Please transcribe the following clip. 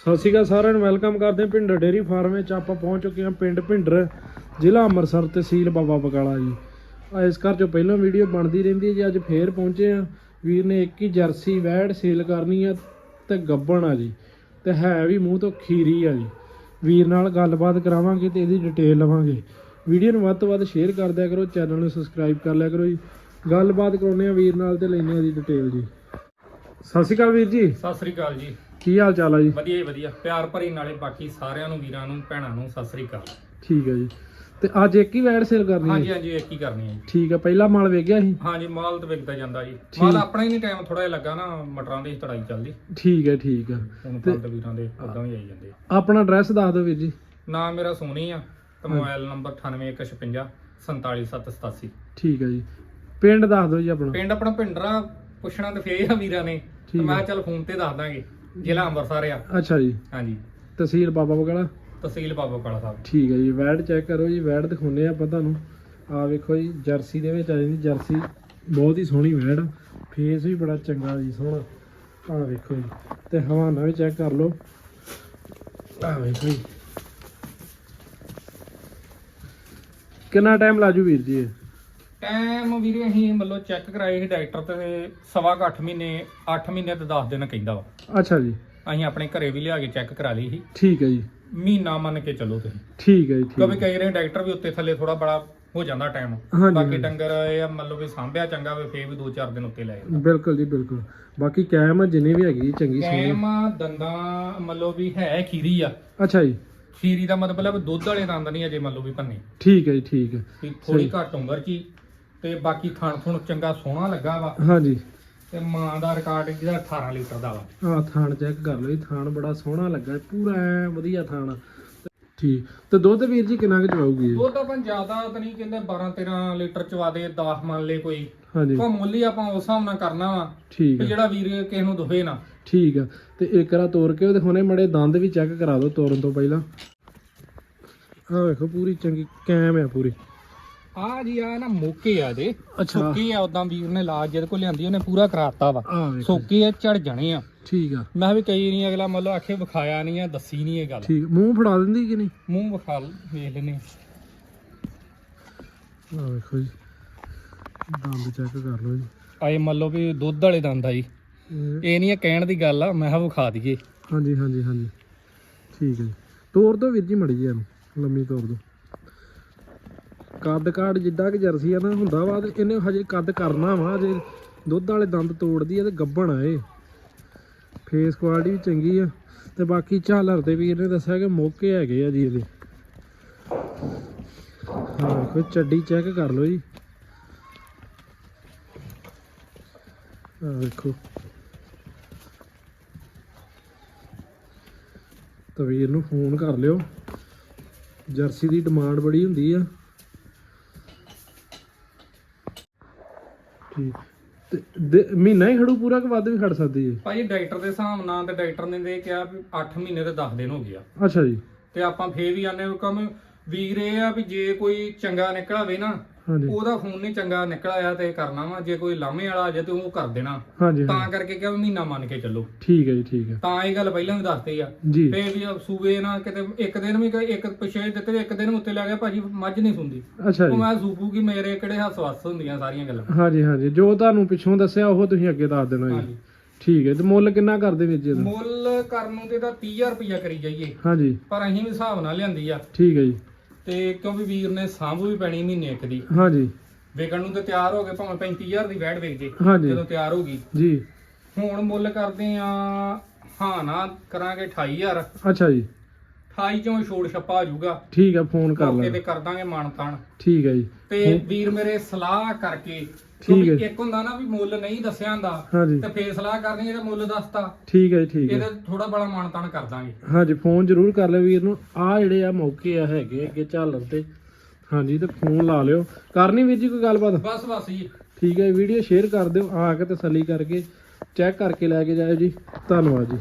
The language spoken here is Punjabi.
ਸਤਿ ਸ਼੍ਰੀ ਅਕਾਲ ਸਾਰਿਆਂ ਨੂੰ, ਵੈਲਕਮ ਕਰਦੇ ਹਾਂ ਭਿੰਡਰ ਡੇਰੀ ਫਾਰਮ ਵਿੱਚ। ਆਪਾਂ ਪਹੁੰਚ ਚੁੱਕੇ ਹਾਂ ਪਿੰਡ ਭਿੰਡਰ, ਜ਼ਿਲ੍ਹਾ ਅੰਮ੍ਰਿਤਸਰ ਤਹਿਸੀਲ ਬਾਬਾ ਬਕਾਲਾ ਜੀ। ਆ ਇਸ ਘਰ ਚੋਂ ਪਹਿਲਾਂ ਵੀਡੀਓ ਬਣਦੀ ਰਹਿੰਦੀ ਹੈ ਜੀ, ਅੱਜ ਫੇਰ ਪਹੁੰਚੇ ਆ ਵੀਰ ਨੇ ਇੱਕ ਹੀ ਜਰਸੀ ਵੈੜ ਸੇਲ ਕਰਨੀ ਆ ਤੇ ਗੱਬਣ ਆ ਜੀ, ਤੇ ਹੈ ਵੀ ਮੂੰਹ ਤੋਂ ਖੀਰੀ ਆ ਜੀ। ਵੀਰ ਨਾਲ ਗੱਲਬਾਤ ਕਰਾਵਾਂਗੇ ਤੇ ਇਹਦੀ ਡਿਟੇਲ ਲਵਾਂਗੇ। ਵੀਡੀਓ ਨੂੰ ਵੱਧ ਤੋਂ ਵੱਧ ਸ਼ੇਅਰ ਕਰ ਦਿਆ ਕਰੋ ਚੈਨਲ ਨੂੰ ਸਬਸਕ੍ਰਾਈਬ ਕਰ ਲਿਆ ਕਰੋ ਜੀ। ਗੱਲਬਾਤ ਕਰਾਉਂਦੇ ਆ ਵੀਰ ਨਾਲ ਤੇ ਲੈਣੇ ਆ ਦੀ ਡਿਟੇਲ ਜੀ। ਸਤਿ ਸ਼੍ਰੀ ਅਕਾਲ ਵੀਰ ਜੀ। ਸਤਿ ਸ੍ਰੀ ਅਕਾਲ ਜੀ। ਕੀ ਹਾਲ ਚਾਲ ਆ ਜੀ? ਵਧੀਆ ਵਧੀਆ। ਪਿਆਰ ਭਰੀ ਨਾਲੇ ਬਾਕੀ ਸਾਰਿਆਂ ਨੂੰ ਵੀਰਾਂ ਨੂੰ ਭੈਣਾਂ ਨੂੰ ਸਤਿ ਸ੍ਰੀ ਅਕਾਲ। ਠੀਕ ਹੈ ਜੀ। ਤੇ ਅੱਜ ਇੱਕ ਹੀ ਵੈਡ ਸੇਲ ਕਰਨੀ ਹਾਂਜੀ ਹੈ ਹਾਂਜੀ ਇੱਕ ਹੀ ਕਰਨੀ ਹੈ ਜੀ। ਠੀਕ ਹੈ ਪਹਿਲਾ ਮਾਲ ਵੇਖ ਗਿਆ ਸੀ? ਹਾਂਜੀ ਮਾਲ ਤਾਂ ਵਿਕਦਾ ਜਾਂਦਾ ਜੀ। ਮਾਲ ਆਪਣਾ ਹੀ ਨਹੀਂ ਟਾਈਮ ਥੋੜਾ ਜਿਹਾ ਲੱਗਾ ਨਾ ਮਟਰਾਂ ਦੀ ਤੜਾਈ ਚੱਲਦੀ। ਠੀਕ ਹੈ ਠੀਕ ਹੈ ਹੁਣ ਪੰਜ ਵੀਰਾਂ ਦੇ ਉਦਾਂ ਹੀ ਆਈ ਜਾਂਦੇ ਆਪਣਾ ਐਡਰੈਸ ਦੱਸ ਦਿਓ ਵੀਰ ਜੀ। ਨਾਮ ਮੇਰਾ ਸੋਨੀ ਆ ਤੇ ਮੋਬਾਈਲ ਨੰਬਰ 9816 47787 ਠੀਕ ਹੈ ਜੀ। ਪਿੰਡ ਦੱਸ ਦਿਓ ਜੀ ਆਪਣਾ। ਪਿੰਡ ਆਪਣਾ ਪਿੰਡਰਾ ਪੁੱਛਣਾ ਤੇ ਫੇਰ ਆ ਵੀਰਾਂ ਨੇ। ਤੇ ਠੀਕ ਮੈਂ। ਕਿਹਾ ਚੱਲ ਫੋਨ ਤੇ ਦੱਸ ਦਾਂਗੇ। ਜ਼ਿਲ੍ਹਾ ਅੰਮ੍ਰਿਤਸਰ ਆ। ਅੱਛਾ ਜੀ। ਹਾਂਜੀ। ਤਹਿਸੀਲ ਬਾਬਾ ਬਗਲਾ ਤਹਿਸੀਲ ਬਾਬਾ ਕਾਲਾ ਸਾਹਿਬ। ਠੀਕ ਹੈ ਜੀ ਵੈਡ ਚੈੱਕ ਕਰੋ ਜੀ ਵੈਡ ਦਿਖਾਉਨੇ ਆਪਾਂ ਤੁਹਾਨੂੰ। ਆ ਵੇਖੋ ਜੀ ਜਰਸੀ ਦੇ ਵਿੱਚ ਆ ਜਾਂਦੀ ਜਰਸੀ ਬਹੁਤ ਹੀ ਸੋਹਣੀ ਵੈਡ। ਫੇਸ ਵੀ ਬੜਾ ਚੰਗਾ ਜੀ ਸੋਹਣਾ। ਆ ਵੇਖੋ ਜੀ ਤੇ ਹਵਾਨਾ ਵੀ ਚੈੱਕ ਕਰ ਲਓ। ਆ ਵੇਖੋ ਜੀ। ਕਿੰਨਾ ਟਾਈਮ ਲਾਜੂ ਵੀਰ ਜੀ? ਟਾਈਮ ਵੀਰੇ ਅਸੀਂ ਮਤਲਬ ਚੈੱਕ ਕਰਾਏ ਸੀ ਡਾਕਟਰ ਤੇ ਸਵਾ ਕੁ ਅੱਠ ਮਹੀਨੇ 8 ਮਹੀਨੇ ਤੇ 10 ਦਿਨ ਕਹਿੰਦਾ ਵਾ। ਅੱਛਾ ਜੀ। ਅਸੀਂ ਆਪਣੇ ਘਰੇ ਵੀ ਲਿਆ ਕੇ ਚੈੱਕ ਕਰਾ ਲਈ ਸੀ। ਠੀਕ ਹੈ ਜੀ। ਮਹੀਨਾ ਮੰਨ ਕੇ ਚੱਲੋ ਤੁਸੀਂ। ਠੀਕ ਹੈ ਜੀ ਠੀਕ ਕਿਉਂਕਿ। ਕਈ ਵਾਰ ਡਾਕਟਰ ਵੀ ਉੱਤੇ ਥੱਲੇ ਥੋੜਾ ਬੜਾ ਹੋ ਜਾਂਦਾ ਟਾਈਮ ਹਾਂਜੀ, ਬਾਕੀ ਹਾਂਜੀ। ਡੰਗਰ ਇਹ ਆ ਲਓ ਵੀ ਸਾਂਭਿਆ ਚੰਗਾ ਵੇ ਫੇਰ ਵੀ 2-4 ਦਿਨ ਉੱਤੇ ਲੈ ਜਾਂਦਾ। ਬਿਲਕੁਲ ਜੀ ਬਿਲਕੁਲ। ਬਾਕੀ ਕੈਮ ਜਿੰਨੇ ਵੀ ਹੈਗੀ ਚੰਗੀ ਸੋਹਣੀ ਕੈਮ ਦੰਦਾਂ ਮੰਨ ਲਓ ਵੀ ਹੈ ਖੀਰੀ ਆ। ਅੱਛਾ ਜੀ। ਖੀਰੀ ਦਾ ਮਤਲਬ ਦੁੱਧ ਵਾਲੇ ਦੰਦ ਨਹੀਂ ਅਜੇ ਮੰਨ ਲਓ ਵੀ ਭੰਨੇ। ਠੀਕ ਹੈ ਜੀ ਠੀਕ ਹੈ। ਵੀ ਥੋੜੀ। ਘੱਟ ਉਮਰ ਚ ਹੀ ਤੇ ਬਾਕੀ ਥਣ ਥੁਣ ਚੰਗਾ ਸੋਹਣਾ ਲੱਗਾ ਵਾ। ਹਾਂਜੀ। ਤੇ ਮਾਂ ਦਾ ਰਿਕਾਰਡ ਜਿਹੜਾ 18 ਲੀਟਰ ਦਾ ਵਾ। ਆ ਥਾਣ ਚੈੱਕ ਕਰ ਲਓ ਜੀ ਥਾਣ ਬੜਾ ਸੋਹਣਾ ਲੱਗਾ ਪੂਰਾ ਐਂ ਵਧੀਆ ਥਾਣ। ਠੀਕ ਤੇ ਦੁੱਧ ਵੀਰ ਜੀ ਕਿੰਨਾ ਕੁ ਚਵਾਉਗੀ ਦੁੱਧ ਆਪਾਂ ਜ਼ਿਆਦਾ ਤਾਂ ਨਹੀਂ ਕਹਿੰਦੇ 12 13 ਲੀਟਰ ਚਵਾ ਦੇ 10 ਮੰਨ ਲੈ ਕੋਈ। ਹਾਂਜੀ। ਆਪਾਂ ਮੁੱਲ ਹੀ ਆਪਾਂ ਉਸ ਹਿਸਾਬ ਨਾਲ ਕਰਨਾ ਵਾ ਠੀਕ ਤੇ ਹੈ ਜਿਹੜਾ ਵੀਰ ਕਿਸੇ ਨੂੰ ਦੁਖੇ ਨਾ। ਠੀਕ ਆ ਤੇ ਇੱਕ ਵਾਰ ਤੋੜ ਕੇ ਉਹ ਦਿਖਾਉਣੇ ਮੜੇ ਦੰਦ ਵੀ ਚੈੱਕ ਕਰਾ ਦਿਓ ਤੋੜਨ ਤੋਂ ਪਹਿਲਾਂ। ਆ ਵੇਖੋ ਪੂਰੀ ਚੰਗੀ ਕੈਮ ਆ ਪੂਰੀ। ਆ ਜੀ ਆ ਨਾ ਮੋਕੇ ਆ ਅੱਛਾ। ਸੁੱਕੇ ਆ ਉਦਾਂ ਵੀਰ ਨੇ ਲਾਜ ਜਿਹਦੇ ਕੋਲ ਲਿਆਂਦੀ ਉਹਨੇ ਪੂਰਾ ਕਰਾਤਾ ਵਾ। ਆ ਵੇਖੋ। ਸੁੱਕੇ ਆ ਝੜ ਜਾਣੇ ਆ। ਠੀਕ ਆ। ਮੈਂ ਵੀ ਕਈ ਨਹੀਂ ਅਗਲਾ ਮੰਨ ਲਓ ਆਖੇ ਵਿਖਾਇਆ ਨਹੀਂ ਆ ਦੱਸੀ ਨਹੀਂ ਇਹ ਗੱਲ। ਠੀਕ ਮੂੰਹ ਫੜਾ ਦਿੰਦੀ ਕਿ ਨਹੀਂ? ਮੂੰਹ ਵਿਖਾ ਲ- ਵੇਖ ਲੈਨੇ ਆ। ਵੇਖੋ ਜੀ। ਦੰਦ ਚੈੱਕ ਕਰ ਲਓ ਜੀ। ਆਏ ਮੰਨ ਲਓ ਵੀ ਦੁੱਧ ਵਾਲੇ ਦੰਦ ਆ ਜੀ। ਇਹ- ਇਹ ਨਹੀਂ ਆ ਕਹਿਣ ਦੀ ਗੱਲ ਆ ਮੈਂ ਕਿਹਾ ਵਿਖਾ ਦਈਏ। ਹਾਂਜੀ ਹਾਂਜੀ ਹਾਂਜੀ। ਠੀਕ ਹੈ ਜੀ। ਤੋੜ ਦੋ ਵੀਰ ਜੀ ਮੜੀ ਜੀ ਇਹਨੂੰ। ਲੰਮੀ ਤੋੜ ਦੋ। ਕੱਦ ਕਾੜ ਜਿੱਦਾਂ ਕਿ ਜਰਸੀ ਆ ਨਾ ਹੁੰਦਾ ਵਾ ਤੇ ਇਹਨੇ ਹਜੇ ਕੱਦ ਕਰਨਾ ਵਾ, ਹਜੇ ਦੁੱਧ ਵਾਲੇ ਦੰਦ ਤੋੜਦੀ ਆ ਤੇ ਗੱਭਣ ਆ ਇਹ। ਫੇਸ ਕੁਆਲਿਟੀ ਵੀ ਚੰਗੀ ਆ ਤੇ ਬਾਕੀ ਝਾਲਰ ਤੇ ਵੀ ਇਹਨੇ ਦੱਸਿਆ ਕਿ ਮੌਕੇ ਹੈਗੇ ਆ ਜੀ ਇਹਦੇ। ਹਾਂ ਵੇਖੋ ਚੱਡੀ ਚੈੱਕ ਕਰ ਲਓ ਜੀ। ਆ ਵੇਖੋ। ਤਾਂ ਵੀਰ ਨੂੰ ਫੋਨ ਕਰ ਲਿਓ। ਜਰਸੀ ਦੀ ਡਿਮਾਂਡ ਬੜੀ ਹੁੰਦੀ ਆ। ਠੀਕ। ਤੇ ਦੇ- ਮਹੀਨਾ ਹੀ ਖੜੂ ਪੂਰਾ ਕਿ ਵੱਧ ਵੀ ਖੜ ਸਕਦੀ ਹੈ? ਭਾਈ ਡਾਕਟਰ ਦੇ ਹਿਸਾਬ ਨਾਲ ਤੇ ਡਾਕਟਰ ਨੇ ਦੇ ਕਿਹਾ ਵੀ 8 ਮਹੀਨੇ ਤੇ 10 ਦਿਨ ਹੋ ਗਿਆ ਅੱਛਾ ਜੀ। ਤੇ ਆਪਾਂ ਫੇਰ ਵੀ ਆਨੇ ਕੰਮ। ਵੀਰ ਇਹ ਆ ਵੀ ਜੇ ਕੋਈ ਚੰਗਾ ਨਿਕਲਾਵੇ ਨਾ ਹਾਂਜੀ। ਉਹਦਾ ਫੋਨ ਨਹੀਂ ਚੰਗਾ ਨਿਕਲ ਆਇਆ ਤੇ ਕਰਨਾ ਵਾ ਜੇ ਕੋਈ ਲਾਮੇ ਵਾਲਾ ਆ ਜਾਏ ਤੇ ਉਹ ਕਰ ਦੇਣਾ। ਹਾਂਜੀ ਤਾਂ ਕਰਕੇ ਕਿਹਾ ਵੀ ਮਹੀਨਾ ਮੰਨ ਕੇ ਚੱਲੋ। ਠੀਕ ਹੈ ਜੀ ਠੀਕ ਹੈ। ਤਾਂ ਇਹ ਗੱਲ ਪਹਿਲਾਂ ਵੀ ਦੱਸਦੇ ਆ। ਜੀ। ਫੇਰ ਵੀ ਸੂਬੇ ਨਾ ਕਿਤੇ ਇੱਕ ਦਿਨ ਵੀ ਕੋਈ ਇੱਕ ਪਿਛੇ ਦਿੱਤੇ ਇੱਕ ਦਿਨ ਉੱਤੇ ਲੱਗ ਗਿਆ ਭਾਜੀ ਮੱਝ ਨਹੀਂ ਸੁਣਦੀ ਅੱਛਾ ਉਹ ਜੀ ਮੈਂ ਸੂਬੂਗੀ ਮੇਰੇ ਕਿਹੜੇ ਹੱਸ ਵਸ ਹੁੰਦੀਆਂ ਸਾਰੀਆਂ ਗੱਲਾਂ। ਹਾਂਜੀ ਹਾਂਜੀ। ਜੋ ਤੁਹਾਨੂੰ ਪਿੱਛੋਂ ਦੱਸਿਆ ਉਹ ਤੁਸੀਂ ਅੱਗੇ ਦੱਸ ਦੇਣਾ ਜੀ। ਹਾਂਜੀ। ਠੀਕ ਹੈ। ਤੇ ਮੁੱਲ ਕਿੰਨਾ ਕਰਦੇ ਜੀ ਇਹਦਾ? ਮੁੱਲ ਕਰਨ ਨੂੰ ਤੇ ਤਾਂ 30000 ਰੁਪਇਆ ਕਰੀ ਜਾਈਏ। ਹਾਂਜੀ। ਪਰ ਅਸੀਂ ਵੀ ਹਿਸਾਬ ਨਾਲ ਲਿਆਂਦੀ ਆ। ਠੀਕ ਹੈ ਜੀ। ਤੇ ਕਿਉਂਕਿ ਵੀਰ ਨੇ ਸਾਂਭ ਵੀ ਪੈਣੀ ਮਹੀਨੇ ਇੱਕ ਦੀ। ਹਾਂਜੀ। ਵਿਕਣ ਨੂੰ ਤੇ ਤਿਆਰ ਹੋ ਗਏ ਭਾਵੇਂ 35000 ਦੀ ਵੈਟ ਵੇਚ ਜੇ ਹਾਂਜੀ। ਜਦੋਂ ਤਿਆਰ ਹੋਗੀ ਜੀ। ਹੁਣ ਮੁੱਲ ਕਰਦੇ ਆ ਹਾਂ ਨਾ ਕਰਾਂਗੇ 28000 ਅੱਛਾ ਜੀ। 28 ਚੋਂ ਛੋੜ ਛੱਪਾ ਆ ਜਾਊਗਾ। ਠੀਕ ਹੈ ਫੋਨ ਕਰ ਮੌਕੇ ਲੈਣਾ। ਤੇ ਕਰ ਦਾਂਗੇ ਮਾਣ ਤਾਣ। ਠੀਕ ਹੈ ਜੀ। ਤੇ ਵੀਰ ਮੇਰੇ ਸਲਾਹ ਕਰਕੇ ਠੀਕ ਹੈ। ਕਿਉਂਕਿ ਇੱਕ ਹੁੰਦਾ ਨਾ ਵੀ ਮੁੱਲ ਨਹੀਂ ਦੱਸਿਆ ਹੁੰਦਾ ਹਾਂਜੀ। ਤੇ ਫੇਰ ਸਲਾਹ ਕਰਨੀ ਇਹਦਾ ਮੁੱਲ ਦੱਸਤਾ। ਠੀਕ ਹੈ ਜੀ ਠੀਕ ਹੈ। ਇਹਦੇ ਥੋੜਾ ਬੜਾ ਮਾਣ ਤਾਣ ਕਰ ਦਾਂਗੇ। ਹਾਂਜੀ ਫੋਨ ਜ਼ਰੂਰ ਕਰ ਲਿਓ ਵੀਰ ਨੂੰ ਆ ਜਿਹੜੇ ਆ ਮੌਕੇ ਆ ਹੈਗੇ ਅੱਗੇ ਝਾਲਰ ਤੇ। ਹਾਂਜੀ ਤੇ ਫੋਨ ਲਾ ਲਿਓ। ਕਰਨੀ ਵੀਰ ਜੀ ਕੋਈ ਗੱਲਬਾਤ? ਬਸ ਬਸ ਜੀ। ਠੀਕ ਹੈ ਵੀਡੀਓ ਸ਼ੇਅਰ ਕਰ ਦਿਓ ਆ ਕੇ ਤਸੱਲੀ ਕਰਕੇ। ਚੈੱਕ ਕਰਕੇ ਲੈ ਕੇ ਜਾਇਓ ਜੀ। ਧੰਨਵਾਦ ਜੀ।